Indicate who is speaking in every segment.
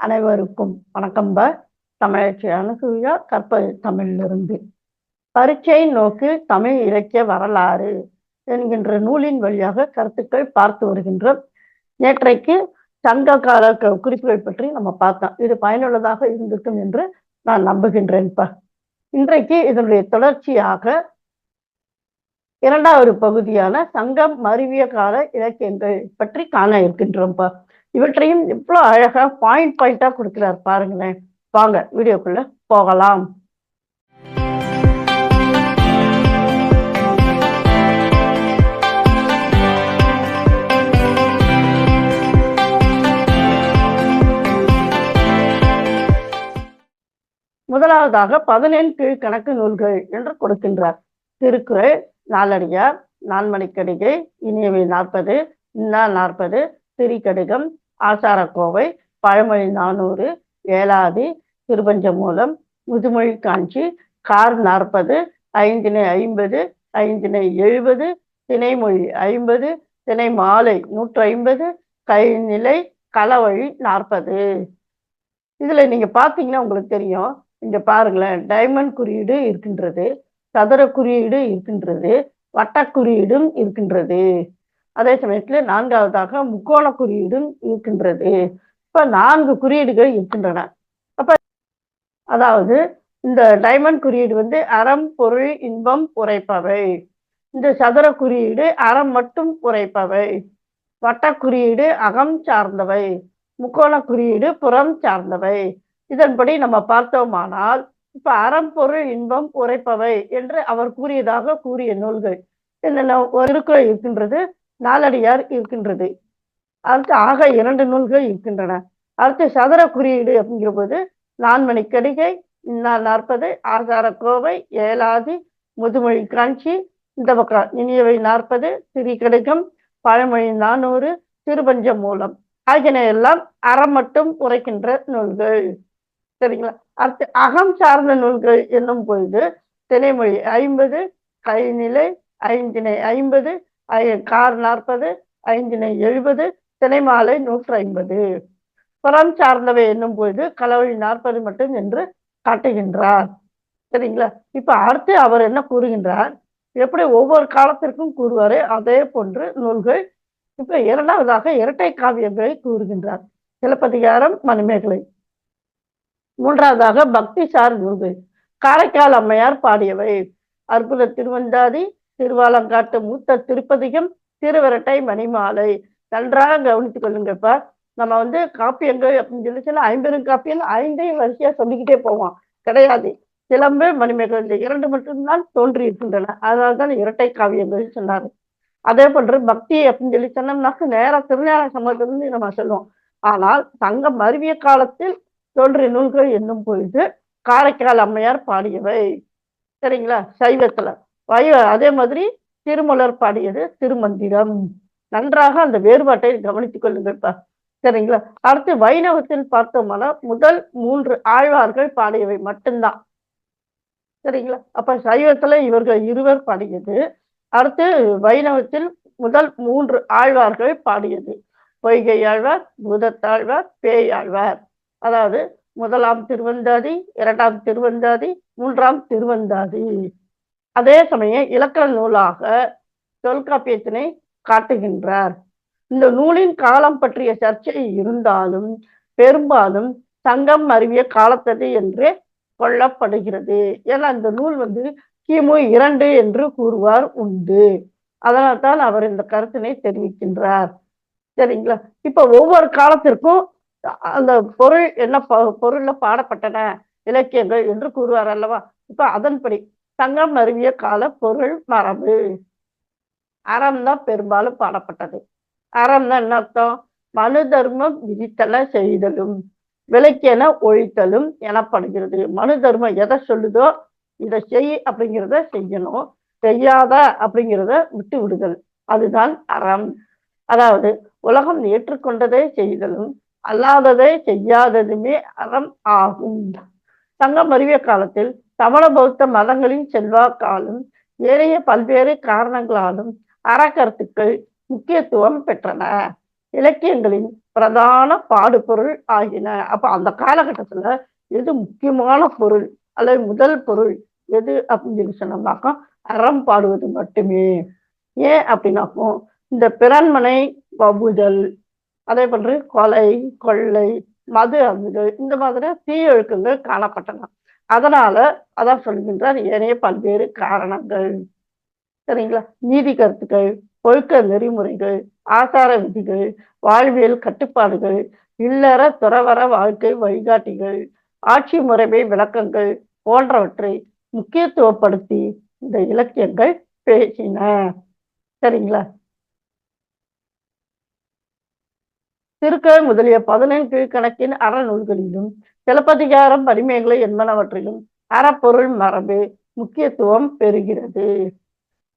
Speaker 1: அனைவருக்கும் வணக்கம் ப. தமிழச்சி அனுசூயா கற்பது தமிழிலிருந்து. பரீட்சை நோக்கு தமிழ் இலக்கிய வரலாறு என்கின்ற நூலின் வழியாக கருத்துக்கள் பார்த்து வருகின்றோம். நேற்றைக்கு சங்க கால குறிப்புகள் பற்றி நம்ம பார்த்தோம். இது பயனுள்ளதாக இருந்திருக்கும் என்று நான் நம்புகின்றேன்ப்பா இன்றைக்கு இதனுடைய தொடர்ச்சியாக இரண்டாவது பகுதியான சங்கம் மருவிய கால இலக்கியங்கள் பற்றி காண இருக்கின்றோம்ப்பா இவற்றையும் இவ்வளோ அழகா பாயிண்ட் பாயிண்டா கொடுக்கிறார். பாருங்களேன். வாங்க வீடியோக்குள்ள போகலாம். முதலாவதாக பதினெண் கீழ்கணக்கு நூல்கள் என்று கொடுக்கின்றார். திருக்குறள் நாலடியார் நான்மணிக்கடிகை இனியவை நாற்பது இன்னா நாற்பது திரிகடுகம் ஆசாரக்கோவை பழமொழி நானூறு ஏலாதி திருபஞ்சமூலம் முதுமொழி காஞ்சி கார் நாற்பது ஐந்தினை ஐம்பது ஐந்தினை எழுபது திணைமொழி ஐம்பது திணை மாலை நூற்றி ஐம்பது கைநிலை களவழி நாற்பது. இதுல நீங்க பார்த்தீங்கன்னா உங்களுக்கு தெரியும். இங்கே பாருங்களேன். டைமண்ட் குறியீடு இருக்கின்றது சதுர குறியீடு இருக்கின்றது வட்ட குறியீடும் இருக்கின்றது. அதே சமயத்துல நான்காவதாக முக்கோண குறியீடும் இருக்கின்றது. இப்ப நான்கு குறியீடுகள் இருக்கின்றன. அப்ப அதாவது இந்த டைமண்ட் குறியீடு வந்து அறம் பொருள் இன்பம் உரைப்பவை. இந்த சதுர குறியீடு அறம் மட்டும் உரைப்பவை. வட்ட குறியீடு அகம் சார்ந்தவை. முக்கோண குறியீடு புறம் சார்ந்தவை. இதன்படி நம்ம பார்த்தோமானால் இப்ப அறம் பொருள் இன்பம் உரைப்பவை என்று அவர் கூறியதாக கூறிய நூல்கள் என்னென்ன ஒரு இருக்கின்றது. நாலடியார் இருக்கின்றது. அடுத்து ஆக இரண்டு நூல்கள் இருக்கின்றன. அடுத்து சதுர குறியீடு அப்படிங்கிற போது நான்மணி கடிகை இந்நாள் நாற்பது ஆசார கோவை ஏலாதி முதுமொழி காஞ்சி இந்த பக்கம் இனியவை நாற்பது திரிகடிகம் பழமொழி நானூறு திருபஞ்ச மூலம் ஆகியன எல்லாம் அறம் மட்டும் உரைக்கின்ற நூல்கள். சரிங்களா? அடுத்து அகம் சார்ந்த நூல்கள் என்னும் பொழுது திணைமொழி ஐம்பது கைநிலை ஐந்தினை ஐம்பது கார் நாற்பது ஐந்தினை எழுபது திணைமாலை நூற்று ஐம்பது புறம் சார்ந்தவை என்னும் பொழுது கலவழி நாற்பது மட்டும் என்று காட்டுகின்றார். சரிங்களா? இப்ப அடுத்து அவர் என்ன கூறுகின்றார்? எப்படி ஒவ்வொரு காலத்திற்கும் கூறுவாரே அதே போன்று நூல்கள் இப்ப இரண்டாவதாக இரட்டை காவியங்களை கூறுகின்றார். சிலப்பதிகாரம் மணிமேகலை. மூன்றாவதாக பக்தி சார் நூல்கள். காரைக்கால் அம்மையார் பாடியவை. அற்புத திருவந்தாதி திருவாலங்காட்டு மூத்த திருப்பதிகம் திருவரட்டை மணிமாலை. நன்றாக கவனித்துக் கொள்ளுங்கப்பா. நம்ம வந்து காப்பியங்கள் அப்படின்னு சொல்லி சொல்ல ஐம்பெரும் காப்பியம் ஐந்தையும் வரிசையா சொல்லிக்கிட்டே போவோம். கிடையாது. சிலம்பு மணிமேகலை இந்த இரண்டு மட்டும்தான் தோன்றி இருக்கின்றன அதனால்தான் இரட்டை காவியங்கள் சொன்னாரு. அதே போன்று பக்தி அப்படின்னு சொல்லி சொன்னோம்னாக்க நேரம் திருஞான சமயத்திலிருந்து நம்ம சொல்லுவோம். ஆனால் சங்கம் அறிவிய காலத்தில் தோன்றிய நூல்கள் என்னும் பொழுது காரைக்கால் அம்மையார் பாடியவை. சரிங்களா? சைவத்துல. வய அதே மாதிரி திருமலர் பாடியது திருமந்திரம். நன்றாக அந்த வேறுபாட்டை கவனித்துக் கொள்ளுங்கள்ப்பா சரிங்களா? அடுத்து வைணவத்தில் பார்த்தோம்னா முதல் மூன்று ஆழ்வார்கள் பாடியவை மட்டும்தான். சரிங்களா? அப்ப சைவத்துல இவர்கள் இருவர் பாடியது. அடுத்து வைணவத்தில் முதல் மூன்று ஆழ்வார்கள் பாடியது. பொய்கை ஆழ்வார் பூதத்தாழ்வார் பேய் ஆழ்வார். அதாவது முதலாம் திருவந்தாதி இரண்டாம் திருவந்தாதி மூன்றாம் திருவந்தாதி. அதே சமயம் இலக்கண நூலாக தொல்காப்பியத்தினை காட்டுகின்றார். இந்த நூலின் காலம் பற்றிய சர்ச்சை இருந்தாலும் பெரும்பாலும் சங்கம் அறிவிய காலத்தது என்று கொள்ளப்படுகிறது. ஏன்னா இந்த நூல் வந்து கிமு இரண்டு என்று கூறுவார் உண்டு. அதனால்தான் அவர் இந்த கருத்தினை தெரிவிக்கின்றார். சரிங்களா? இப்ப ஒவ்வொரு காலத்திற்கும் அந்த பொருள் என்ன பொருள்ல பாடப்பட்டன இலக்கியங்கள் என்று கூறுவார் அல்லவா? இப்ப அதன்படி சங்கம் அருவிய கால பொருள் மரபு. அறம் தான் பெரும்பாலும் பாடப்பட்டது. அறம் தான் என்ன அர்த்தம்? மனு தர்மம் விதித்தல செய்தலும் விலைக்கென ஒழித்தலும் எனப்படுகிறது. மனு தர்மம் எதை சொல்லுதோ இதை செய் அப்படிங்கிறத செய்யணும். செய்யாத அப்படிங்கிறத விட்டு விடுதல். அதுதான் அறம். அதாவது உலகம் ஏற்றுக்கொண்டதை செய்தலும் அல்லாததை செய்யாததுமே அறம் ஆகும். சங்கம் அறிவிய காலத்தில் சமண பௌத்த மதங்களின் செல்வாக்காலும் ஏனைய பல்வேறு காரணங்களாலும் அறக்கருத்துக்கள் முக்கியத்துவம் பெற்றன. இலக்கியங்களின் பிரதான பாடுபொருள் ஆகின. அப்ப அந்த காலகட்டத்துல எது முக்கியமான பொருள் அல்லது முதல் பொருள் எது அப்படின்னு சொல்லி சொன்னோம்னாக்கா அறம் பாடுவது மட்டுமே. ஏன் அப்படின்னாக்கும் இந்த பிறன்மனை வவுதல் அதே போன்று கொலை கொள்ளை மது அமுதல் இந்த மாதிரி தீயொழுக்கங்கள் காணப்பட்டன. அதனால அதான் சொல்கின்றார் ஏனைய பல்வேறு காரணங்கள். சரிங்களா? நீதி கருத்துக்கள் ஒழுக்க நெறிமுறைகள் ஆசார விதிகள் வாழ்வியல் கட்டுப்பாடுகள் இல்லற துறவர வாழ்க்கை வழிகாட்டிகள் ஆட்சி முறைமை விளக்கங்கள் போன்றவற்றை முக்கியத்துவப்படுத்தி இந்த இலக்கியங்கள் பேசின. சரிங்களா? திருக்குறள் முதலிய பதினெண் கீழ்கணக்கின் அறநூல்களிலும் சிலப்பதிகாரம் வலிமைகளை என்பனவற்றிலும் அறப்பொருள் மரபு முக்கியத்துவம் பெறுகிறது.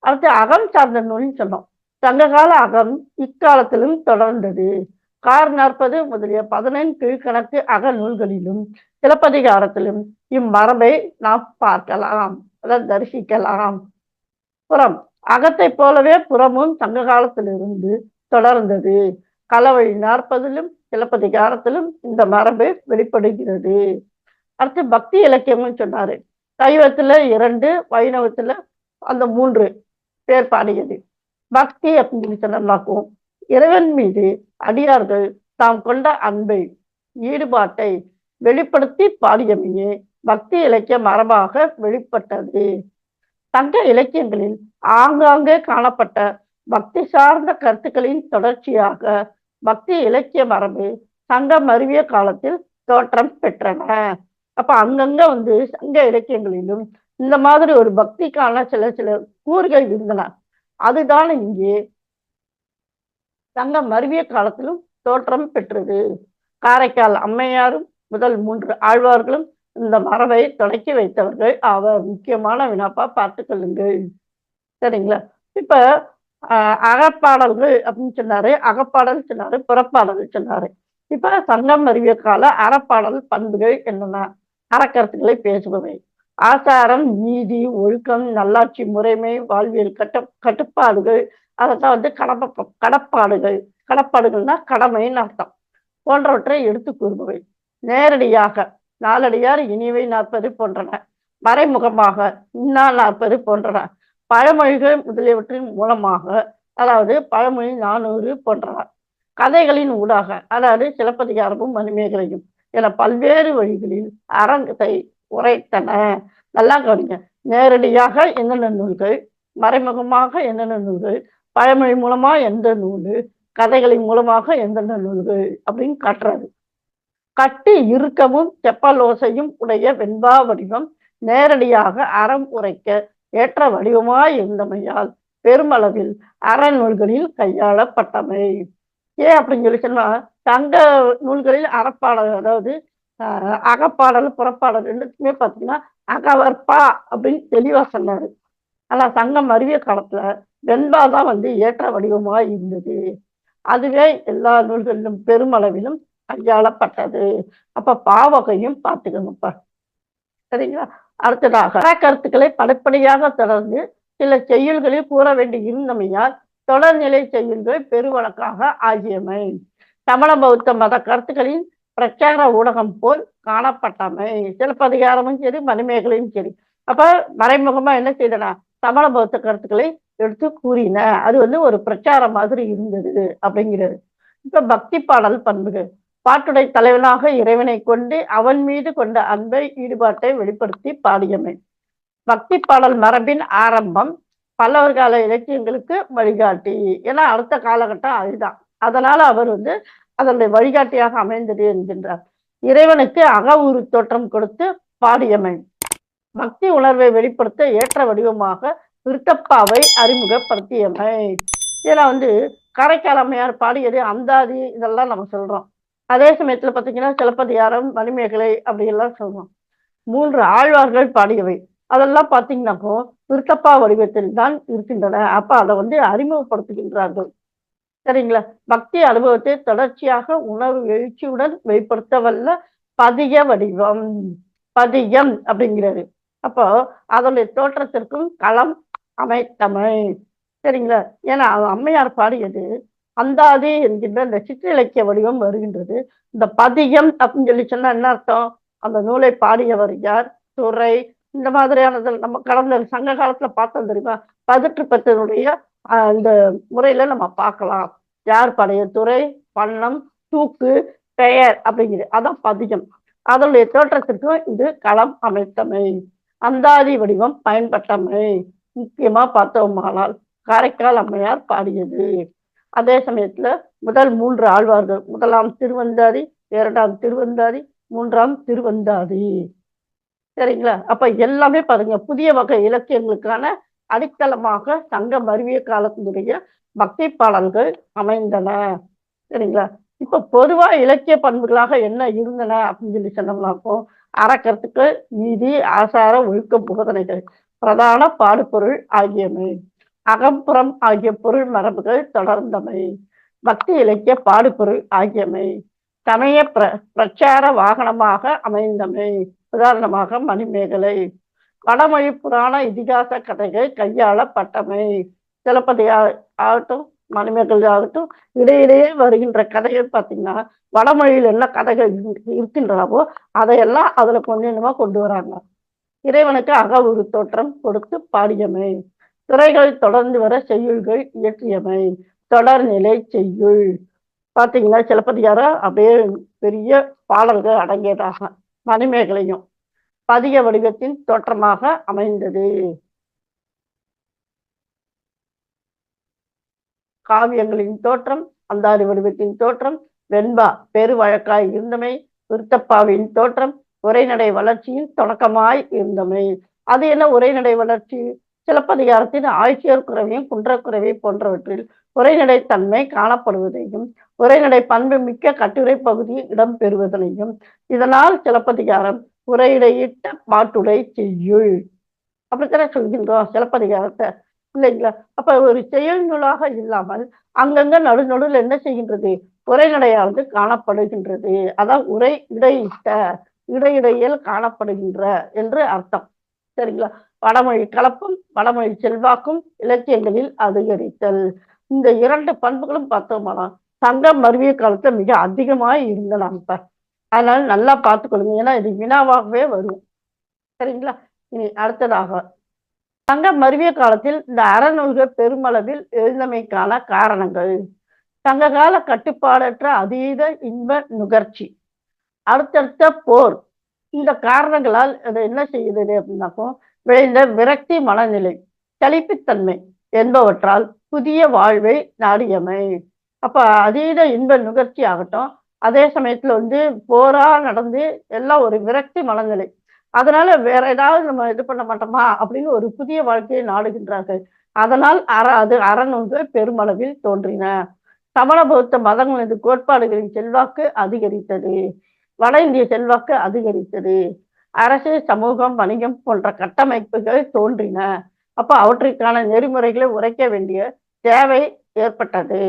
Speaker 1: அடுத்து அகம் சார்ந்த நூல்னு சொன்னோம். சங்ககால அகம் இக்காலத்திலும் தொடர்ந்தது. கார் நாற்பது முதலிய பதினைந்து கீழ்கணக்கு அக நூல்களிலும் சிலப்பதிகாரத்திலும் இம்மரபை நாம் பார்க்கலாம் அதாவது தரிசிக்கலாம். புறம் அகத்தை போலவே புறமும் சங்க காலத்திலிருந்து தொடர்ந்தது. களவழி நாற்பதிலும் சிலப்பதிகாரத்திலும் இந்த மரபு வெளிப்படுகிறது. அடுத்து பக்தி இலக்கியம்னு சொன்னாரு. சைவத்துல இரண்டு வைணவத்துல அந்த மூன்று பேர் பாடியது. பக்தி அப்படின்னு சொன்னோம்னாக்கும் இறைவன் மீது அடியார்கள் தாம் கொண்ட அன்பை ஈடுபாட்டை வெளிப்படுத்தி பாடியமையே பக்தி இலக்கிய மரபாக வெளிப்பட்டது. சங்க இலக்கியங்களில் ஆங்காங்கே காணப்பட்ட பக்தி சார்ந்த கருத்துக்களின் தொடர்ச்சியாக பக்தி இலக்கிய மரபு சங்கம் அறிவிய காலத்தில் தோற்றம் பெற்றன. அப்ப அங்கங்க வந்து சங்க இலக்கியங்களிலும் இந்த மாதிரி ஒரு பக்திக்கான சில சில கூறுகள் இருந்தன. அதுதான் இங்கே சங்கம் அறிவிய காலத்திலும் தோற்றம் பெற்றது. காரைக்கால் அம்மையாரும் முதல் மூன்று ஆழ்வார்களும் இந்த மரபை தொடக்கி வைத்தவர்கள் அவர் முக்கியமான வினாப்பா பார்த்து கொள்ளுங்கள். சரிங்களா? இப்ப அகப்பாடல்கள் அப்படின்னு சொன்னாரு அகப்பாடல் சொன்னாரு புறப்பாடல் சொன்னாரு. இப்ப சங்கம் அறிவிய கால அறப்பாடல் பண்புகள் என்னென்ன? அறக்கருத்துக்களை பேசுபவை. ஆசாரம் நீதி ஒழுக்கம் நல்லாட்சி முறைமை வாழ்வியல் கட்ட கட்டுப்பாடுகள் அதைத்தான் வந்து கடப்ப கடப்பாடுகள். கடப்பாடுகள்னா கடமைன்னு அர்த்தம். போன்றவற்றை எடுத்து கூறுபவை. நேரடியாக நாலடியார் இனிவை நாற்பது போன்றன. மறைமுகமாக இன்னா நாற்பது போன்றன. பழமொழிகள் முதலியவற்றின் மூலமாக அதாவது பழமொழி நானூறு போன்ற கதைகளின் ஊடாக அதாவது சிலப்பதிகாரமும் மணிமேகலையும் என பல்வேறு வழிகளில் அரங்கத்தை உரைத்தன. நல்லா கவனிங்க. நேரடியாக என்னென்ன நூல்கள் மறைமுகமாக என்னென்ன நூல்கள் பழமொழி மூலமா எந்த நூல் கதைகளின் மூலமாக எந்தெந்த நூல்கள் அப்படின்னு காட்டுறாரு. கட்டி இறுக்கமும் செப்பலோசையும் உடைய வெண்பா வடிவம் நேரடியாக அறம் உரைக்க ஏற்ற வடிவமாய் இருந்தமையால் பெருமளவில் அறநூல்களில் கையாளப்பட்டமை. ஏன் அப்படின்னு சொல்லி சொன்னா தங்க நூல்களில் அறப்பாடல் அதாவது ஆஹ் அகப்பாடல் புறப்பாடல் ரெண்டுக்குமே பார்த்தீங்கன்னா அகவற்பா அப்படின்னு தெளிவா சொன்னாரு. ஆனா சங்கம் அறிவிய காலத்துல வெண்பா தான் வந்து ஏற்ற வடிவமாய் இருந்தது. அதுவே எல்லா நூல்களிலும் பெருமளவிலும் கையாளப்பட்டது. அப்ப பாவகையும் பார்த்துக்கணும்ப்பா. சரிங்களா? அடுத்ததாக கருத்துக்களை படிப்படியாக தொடர்ந்து சில செய்யுள்களில் கூற வேண்டி இருந்தமையால் தொடர்நிலை செய்யுள்கள் பெருவழக்காக ஆகியமை. தமிழ பௌத்த மத கருத்துக்களின் பிரச்சார ஊடகம் போல் காணப்பட்டமை. சிலப்பதிகாரமும் சரி மணிமேகலையும் சரி. அப்ப மறைமுகமா என்ன செய்தனா? தமிழ பௌத்த கருத்துக்களை எடுத்து கூறின. அது வந்து ஒரு பிரச்சாரம் மாதிரி இருந்தது அப்படிங்கிறது. இப்ப பக்தி பாடல் பண்புகள். பாட்டுடை தலைவனாக இறைவனை கொண்டு அவன் மீது கொண்ட அன்பை ஈடுபாட்டை வெளிப்படுத்தி பாடியமை. பக்தி பாடல் மரபின் ஆரம்பம் பல்லவர் கால இலக்கியங்களுக்கு வழிகாட்டி. ஏன்னா அடுத்த காலகட்டம் அதுதான். அதனால அவர் வந்து அதனுடைய வழிகாட்டியாக அமைந்தது என்கின்றார். இறைவனுக்கு அக உரு தோற்றம் கொடுத்து பாடியமை. பக்தி உணர்வை வெளிப்படுத்த ஏற்ற வடிவமாக விருத்தப்பாவை அறிமுகப்படுத்தியமை. ஏன்னா வந்து காரைக்கால் அம்மையார் பாடியது அந்தாதி இதெல்லாம் நம்ம சொல்றோம். அதே சமயத்துல பாத்தீங்கன்னா சிலப்பதிகாரம் மணிமேகலை அப்படி எல்லாம் மூன்று ஆழ்வார்கள் பாடியவை. அதெல்லாம் பார்த்தீங்கன்னாக்கோ விருத்தப்பா வடிவத்தில் தான் இருக்கின்றன. அப்ப அதை வந்து அறிமுகப்படுத்துகின்றார்கள். சரிங்களா? பக்தி அனுபவத்தை தொடர்ச்சியாக உணர்வு எழுச்சியுடன் வெளிப்படுத்த வல்ல பதிய வடிவம் பதியம் அப்படிங்கிறது. அப்போ அதனுடைய தோற்றத்திற்கும் களம் அமைத்தமை. சரிங்களா? ஏன்னா அம்மையார் பாடியது அந்தாதி என்கின்ற இந்த சிற்றிலக்கிய வடிவம் வருகின்றது. இந்த பதியம் அப்படின்னு சொல்லி சொன்னா என்ன அர்த்தம்? அந்த நூலை பாடியவர் யார்? துறை இந்த மாதிரியானது நம்ம கடந்த சங்க காலத்துல பார்த்தோம் தெரியுமா? பதிற்று பத்தினுடைய இந்த முறையில நம்ம பார்க்கலாம். யார் படைய? துறை பண்ணம் தூக்கு பெயர் அப்படிங்கிறது. அதான் பதியம் அதனுடைய தோற்றத்திற்கும் இது களம் அமைத்தமை. அந்தாதி வடிவம் பயன்பட்டமை. முக்கியமா பார்த்தோமானால் காரைக்கால் அம்மையார் பாடியது. அதே சமயத்துல முதல் மூன்று ஆழ்வார்கள். முதலாம் திருவந்தாதி இரண்டாம் திருவந்தாதி மூன்றாம் திருவந்தாதி. சரிங்களா? அப்ப எல்லாமே பாருங்க புதிய வகை இலக்கியங்களுக்கான அடித்தளமாக சங்கம் அறிவிய காலத்தினுடைய பக்தி பாடல்கள் அமைந்தன. சரிங்களா? இப்ப பொதுவா இலக்கிய பண்புகளாக என்ன இருந்தன அப்படின்னு சொல்லி சொன்னோம்னாக்கும் அறக்கருத்துக்கள் நீதி ஆசார ஒழுக்க போதனைகள் பிரதான பாடுபொருள் ஆகியவை. அகம்புறம் ஆகிய பொருள் மரபுகள் தொடர்ந்தமை பக்தி இலக்கிய பாடுபொருள் ஆகியமை சமய பிர பிரச்சார வாகனமாக அமைந்தமை. உதாரணமாக மணிமேகலை. வடமொழி புராண இதிகாச கதைகள் கையாளப்பட்டமை. சிலப்பதிகா ஆகட்டும் மணிமேகலை ஆகட்டும் இடையிடையே வருகின்ற கதைகள் பார்த்தீங்கன்னா வடமொழியில் என்ன கதைகள் இருக்கின்றாவோ இருக்கின்றனவோ அதையெல்லாம் அதுல கொஞ்சமா கொண்டு வராங்க. இறைவனுக்கு அக உரு தோற்றம் கொடுத்து பாடியமை. துறைகள் தொடர்ந்து வர செய்யுள்கள் இயற்றியமை. தொடர்நிலை செய்யுள். பாத்தீங்கன்னா சிலப்பதிகாரம் அப்படியே பெரிய பாடல்கள் அடங்கியதாக மணிமேகலையும் பதிக வடிவத்தின் தோற்றமாக அமைந்தது. காவியங்களின் தோற்றம் அந்தாறு வடிவத்தின் தோற்றம் வெண்பா பெரு வழக்காய் இருந்தமை விருத்தப்பாவின் தோற்றம் உரைநடை வளர்ச்சியின் தொடக்கமாய் இருந்தமை. அது என்ன உரைநடை வளர்ச்சி? சிலப்பதிகாரத்தின் ஆட்சியர் குறைவையும் குன்றக்குறைவை போன்றவற்றில் உரைநடை தன்மை காணப்படுவதையும் உரைநடை பண்பு மிக்க கட்டுரை பகுதி இடம்பெறுவதனையும் இதனால் சிலப்பதிகாரம் உரையிடையிட்ட பாட்டுடை செய்யுள். அப்படித்தானே சொல்கின்றோம் சிலப்பதிகாரத்தை இல்லைங்களா? அப்ப ஒரு செயல் நூலாக இல்லாமல் அங்கங்க நடு நடுவில் என்ன செய்கின்றது? உரைநடையானது காணப்படுகின்றது. அதான் உரை இடையிட்ட இடையிடையில் காணப்படுகின்ற என்று அர்த்தம். சரிங்களா? வடமொழி கலப்பும் வடமொழி செல்வாக்கும் இலக்கியங்களில் அதிகரித்தல். இந்த இரண்டு பண்புகளும் பார்த்தோம்னா சங்கம் மருவிய காலத்துல மிக அதிகமாக இருந்தன இப்ப அதனால நல்லா பார்த்துக்கொள்ளுங்க. ஏன்னா இது வினாவாகவே வரும். சரிங்களா? இனி அடுத்ததாக. சங்க மருவிய காலத்தில் இந்த அறநூல்கள் பெருமளவில் எழுந்தமைக்கான காரணங்கள். சங்ககால கட்டுப்பாடற்ற அதீத இன்ப நுகர்ச்சி. அடுத்தடுத்த போர். இந்த காரணங்களால் அதை என்ன செய்யுது அப்படின்னாக்கோ விளைந்த விரக்தி மனநிலை சலிப்புத்தன்மை என்பவற்றால் புதிய வாழ்வை நாடியமை. அப்ப அதீத இன்ப நுகர்ச்சி ஆகட்டும். அதே சமயத்துல வந்து போரா நடந்து எல்லாம் ஒரு விரக்தி மனநிலை. அதனால வேற ஏதாவது நம்ம இது பண்ண மாட்டோமா அப்படின்னு ஒரு புதிய வாழ்க்கையை நாடுகின்றார்கள். அதனால் அற அது அறநூல்கள் பெருமளவில் தோன்றின. சமண பௌத்த மதங்களது கோட்பாடுகளின் செல்வாக்கு அதிகரித்தது. வட இந்திய செல்வாக்கு அதிகரித்தது. அரசு சமூகம் வணிகம் போன்ற கட்டமைப்புகள் தோன்றின. அப்போ அவற்றிற்கான நெறிமுறைகளை உரைக்க வேண்டிய தேவை ஏற்பட்டது.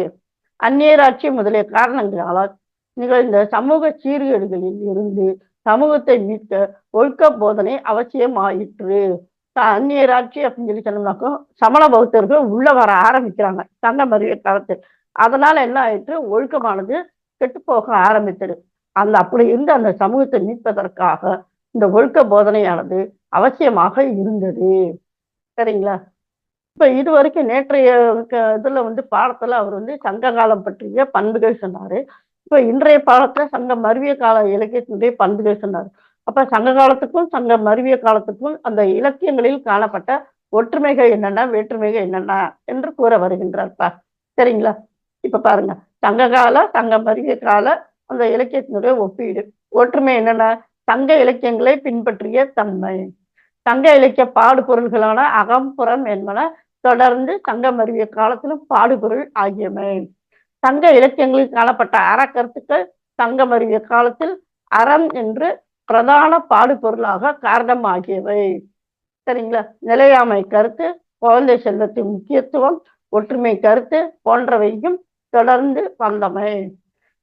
Speaker 1: அந்நியராட்சி முதலிய காரணங்களால் நிகழ்ந்த சமூக சீர்கேடுகளில் இருந்து சமூகத்தை மீட்க ஒழுக்க போதனை அவசியமாயிற்று. அந்நியராட்சி அப்படின்னு சொல்லி சொன்னோம்னாக்கும் சமண பௌத்தர்கள் உள்ள வர ஆரம்பிக்கிறாங்க. சங்க மருவிய காலத்தில். அதனால என்ன ஆயிற்று? ஒழுக்கமானது கெட்டு போக ஆரம்பித்தது. அந்த அப்படி இருந்து அந்த சமூகத்தை மீட்பதற்காக இந்த ஒழுக்க போதனையானது அவசியமாக இருந்தது. சரிங்களா? இப்ப இது வரைக்கும் நேற்றைய இதுல வந்து பாடத்துல அவர் வந்து சங்க காலம் பற்றிய பண்புகள் சொன்னாரு. இப்ப இன்றைய பாடத்துல சங்க மருவிய கால இலக்கியத்தினுடைய பண்புகள் சொன்னார். அப்ப சங்க காலத்துக்கும் சங்க மருவிய காலத்துக்கும் அந்த இலக்கியங்களில் காணப்பட்ட ஒற்றுமைகள் என்னென்ன வேற்றுமைகள் என்னென்ன என்று கூற வருகின்றார்ப்பா. சரிங்களா? இப்ப பாருங்க. சங்க கால சங்க மருவிய கால அந்த இலக்கியத்தினுடைய ஒப்பீடு. ஒற்றுமை என்னென்ன சங்க இலக்கியங்களை பின்பற்றிய தன்மை. சங்க இலக்கிய பாடுபொருள்களான அகம்புறம் என்பன தொடர்ந்து சங்கம் அறிவிய காலத்திலும் பாடுபொருள் ஆகியவை. சங்க இலக்கியங்களில் காணப்பட்ட அறக்கருத்துக்கள் சங்கம் அறிவிய காலத்தில் அறம் என்று பிரதான பாடுபொருளாக காரணமாகியவை. சரிங்களா? நிலையாமை கருத்து குழந்தை செல்வத்தின் முக்கியத்துவம் ஒற்றுமை கருத்து போன்றவையும் தொடர்ந்து வந்தமை.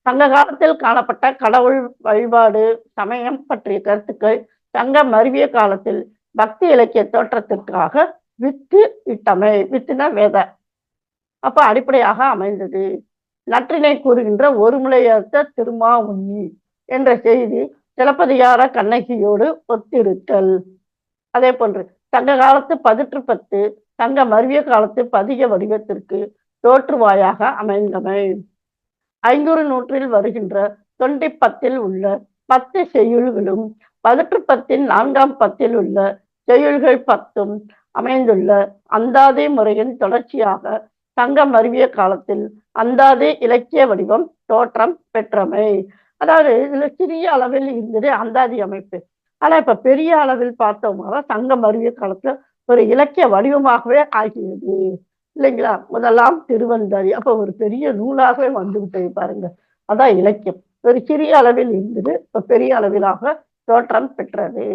Speaker 1: சங்க காலத்தில் காணப்பட்ட கடவுள் வழிபாடு சமயம் பற்றிய கருத்துக்கள் சங்க மருவிய காலத்தில் பக்தி இலக்கிய தோற்றத்திற்காக வித்து இட்டமை வித்துனா வேத. அப்ப அடிப்படையாக அமைந்தது. நற்றினை கூறுகின்ற ஒருமுலையற்ற திருமா உண்ணி என்ற செய்தி சிலப்பதிகார கண்ணகியோடு ஒத்திருத்தல். அதே போன்று சங்க காலத்து பதிற்று பத்து சங்க மருவிய காலத்து பதிக வடிவத்திற்கு தோற்றுவாயாக அமைந்தமை. ஐநூறு நூற்றில் வருகின்ற தொண்டி பத்தில் உள்ள பத்து செய்யுள்களும் பதிற்று பத்தின் நான்காம் பத்தில் உள்ள செய்யுள்கள் பத்தும் அமைந்துள்ள அந்தாதே முறையின் தொடர்ச்சியாக சங்கம் அறிவிய காலத்தில் அந்தாதே இலக்கிய வடிவம் தோற்றம் பெற்றமை. அதாவது இதுல சிறிய அளவில் இருந்தது அந்தாதி அமைப்பு. ஆனா இப்ப பெரிய அளவில் பார்த்தோம்னா சங்கம் அறிவிய காலத்துல ஒரு இலக்கிய வடிவமாகவே ஆகியது. இல்லைங்களா? முதலாம் திருவந்தாதி அப்ப ஒரு பெரிய நூலாகவே வந்து விட்டது பாருங்க. அதான் இலக்கியம். ஒரு சிறிய அளவில் இருந்தது. இப்ப பெரிய அளவிலாக தோற்றம் பெற்றது.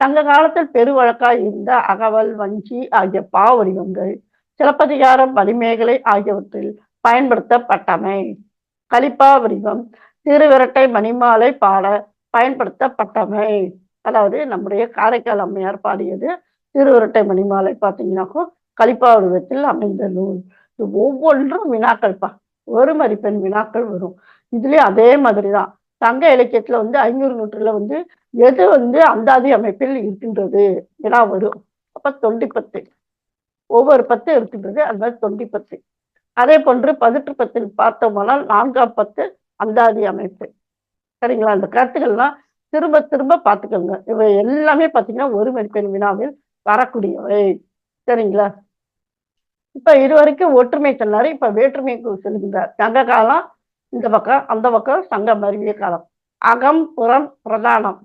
Speaker 1: சங்க காலத்தில் பெருவழக்காய் இருந்த அகவல் வஞ்சி ஆகிய பாவடிவங்கள் சிலப்பதிகாரம் மணிமேகலை ஆகியவற்றில் பயன்படுத்தப்பட்டமை. கலிப்பா வடிவம் திருவிரட்டை மணிமாலை பாட பயன்படுத்தப்பட்டமை. அதாவது நம்முடைய காரைக்கால் அம்மையார் பாடியது திருவிரட்டை மணிமாலை பார்த்தீங்கன்னாக்கும் கலிப்பாவிதத்தில் அமைந்த நூல். இது ஒவ்வொன்றும் வினாக்கள்ப்பா. ஒரு மதிப்பெண் வினாக்கள் வரும். இதுலயும் அதே மாதிரிதான். சங்க இலக்கியத்துல வந்து ஐநூறு நூற்றுல வந்து எது வந்து அந்தாதி அமைப்பில் இருக்கின்றது வினா வரும். அப்ப தொண்டி பத்து. ஒவ்வொரு பத்து இருக்கின்றது அது மாதிரி தொண்டி பத்து. அதே போன்று பதிற்று பத்தில் பார்த்தோம்னால் நான்காம் பத்து அந்தாதி அமைப்பு. சரிங்களா? அந்த கருத்துக்கள்லாம் திரும்ப திரும்ப பார்த்துக்கோங்க. இவை எல்லாமே பார்த்தீங்கன்னா ஒரு மதிப்பெண் வினாவில் வரக்கூடியவை. சரிங்களா? இப்ப இதுவரைக்கும் ஒற்றுமை சொன்னாரு இப்ப வேற்றுமை சொல்லுகின்றார். சங்க காலம் இந்த பக்கம் அந்த பக்கம் சங்கம் அறிவிய காலம். அகம் புறம் பிரதானம்.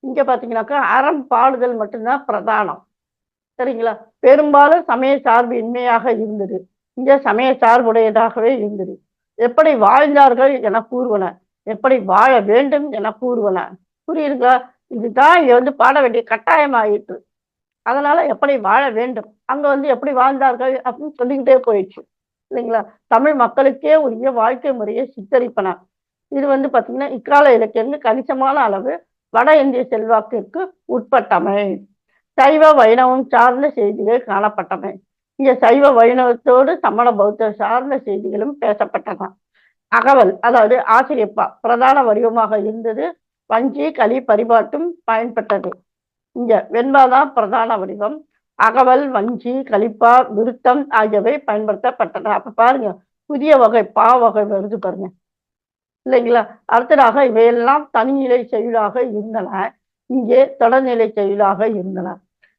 Speaker 1: இங்க பாத்தீங்கன்னாக்கா அறம் பாடுதல் மட்டும்தான் பிரதானம். சரிங்களா? பெரும்பாலும் சமய சார்பு இன்மையாக இருந்தது. இங்க சமய சார்புடையதாகவே இருந்தது. எப்படி வாழ்ந்தார்கள் என கூறுவன. எப்படி வாழ வேண்டும் என கூறுவன. புரியுதுங்களா? இதுதான் இங்க வந்து பாட வேண்டிய கட்டாயமாயிற்று. அதனால எப்படி வாழ வேண்டும்? அங்க வந்து எப்படி வாழ்ந்தார்கள்? அப்படின்னு சொல்லிக்கிட்டே போயிடுச்சு. இல்லைங்களா? தமிழ் மக்களுக்கே உரிய வாழ்க்கை முறையை சித்தரிப்பன. இது வந்து பாத்தீங்கன்னா இக்கால இலக்கியங்கள் கணிசமான அளவு வட இந்திய செல்வாக்கிற்கு உட்பட்டமை. சைவ வைணவம் சார்ந்த செய்திகள் காணப்பட்டமை. இங்க சைவ வைணவத்தோடு சமண பௌத்த சார்ந்த செய்திகளும் பேசப்பட்டன. அகவல் அதாவது ஆசிரியப்பா பிரதான வடிவமாக இருந்தது வஞ்சி களி பரிபாட்டும் பயன்பட்டது இங்க வெண்பாதான் பிரதான வடிவம் அகவல் வஞ்சி கலிப்பா விருத்தம் ஆகியவை பயன்படுத்தப்பட்டன. அப்ப பாருங்க புதிய வகை பா வகை வருது பாருங்க. இல்லைங்களா? அடுத்ததாக இவையெல்லாம் தனிநிலை செயலாக இருந்தன. இங்கே தொடர்நிலை செயலாக இருந்தன.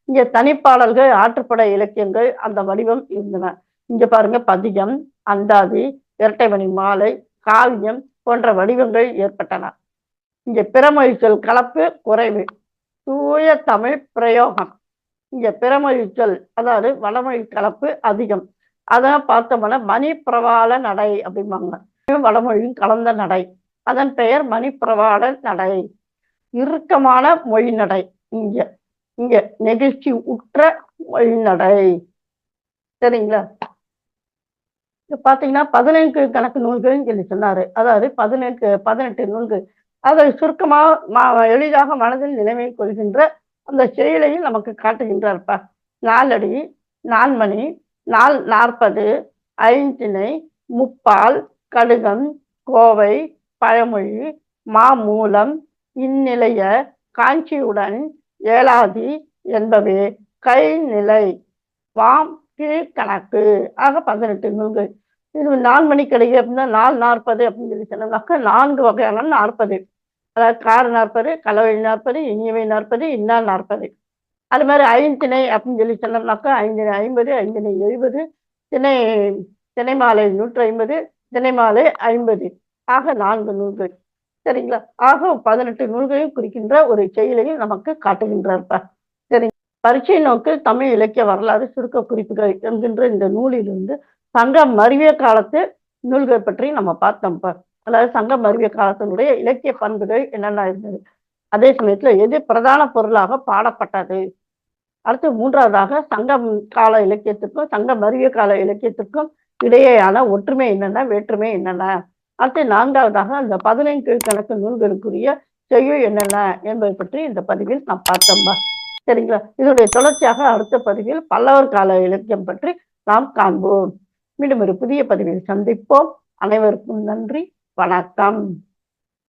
Speaker 1: இங்க தனிப்பாடல்கள் ஆற்றுப்பட இலக்கியங்கள் அந்த வடிவம் இருந்தன. இங்க பாருங்க பதிகம் அந்தாதி இரட்டைமணி மாலை காவியம் போன்ற வடிவங்கள் ஏற்பட்டன. இங்க பிறமொழிகள் கலப்பு குறைவு. தூய தமிழ் பிரயோகம். இங்க பிறமொழி சொல் அதாவது வடமொழி கலப்பு அதிகம். அதான் பார்த்தோம்னா மணி பிரவாள நடை அப்படிம்பாங்க. வடமொழியும் கலந்த நடை. அதன் பெயர் மணி பிரவாள நடை. இறுக்கமான மொழி நடை. இங்க இங்க நெகிழ்ச்சி உற்ற மொழி நடை. சரிங்களா? பார்த்தீங்கன்னா பாத்தீங்கன்னா பதினெட்டு கணக்கு நூல்கள்னு சொல்லி சொன்னாரு. அதாவது பதினெட்டு பதினெட்டு நூல்கள். அதை சுருக்கமாக எளிதாக மனதில் நிலைமை கொள்கின்ற அந்த செயலையும் நமக்கு காட்டுகின்றார்ப்பா. நாலடி நான்மணி நால் நாற்பது ஐந்திணை முப்பால் கடுகம் கோவை பழமொழி மாமூலம் இந்நிலைய காஞ்சியுடன் ஏலாதி என்பவே கைநிலை வாம் கீழ்கணக்கு ஆக பதினெட்டு நூல்கள். இது நாலு மணிக்கு கிடைக்கு அப்படின்னா நாலு நாற்பது அப்படின்னு சொல்லி சொன்னோம்னாக்கா நான்கு வகையான நாற்பது. அதாவது கார நாற்பது கலவை நாற்பது இனியவை நாற்பது இன்னால் நாற்பது. அது மாதிரி ஐந்திணை அப்படின்னு சொல்லி சொன்னோம்னாக்கா ஐந்திணை ஐம்பது ஐந்திணை எழுபது திணை திணை மாலை நூற்றி ஐம்பது திணை மாலை ஐம்பது. ஆக நான்கு நூல்கள். சரிங்களா? ஆக பதினெட்டு நூல்களையும் குறிக்கின்ற ஒரு செயலையும் நமக்கு காட்டுகின்றார்ப்பா சரி பரீட்சை நோக்கில் தமிழ் இலக்கிய வரலாறு சுருக்க குறிப்புகள் என்கின்ற இந்த நூலிலிருந்து சங்கம் மருவிய காலத்து நூல்கள் பற்றி நம்ம பார்த்தோம்ப்பா அதாவது சங்கம் மருவிய காலத்தினுடைய இலக்கிய பண்புகள் என்னென்ன இருந்தது? அதே சமயத்துல எது பிரதான பொருளாக பாடப்பட்டது? அடுத்து மூன்றாவதாக சங்கம் கால இலக்கியத்துக்கும் சங்கம் மருவிய கால இலக்கியத்துக்கும் இடையேயான ஒற்றுமை என்னென்ன வேற்றுமை என்னென்ன? அடுத்து நான்காவதாக அந்த பதினைந்து கணக்கு நூல்களுக்குரிய செய்யுள் என்னென்ன என்பதை பற்றி இந்த பதிவில் நாம் பார்த்தோம்பா சரிங்களா? இதனுடைய தொடர்ச்சியாக அடுத்த பதிவில் பல்லவர் கால இலக்கியம் பற்றி நாம் காண்போம். மீண்டும் ஒரு புதிய பதிவில் சந்திப்போம். அனைவருக்கும் நன்றி. வணக்கம்.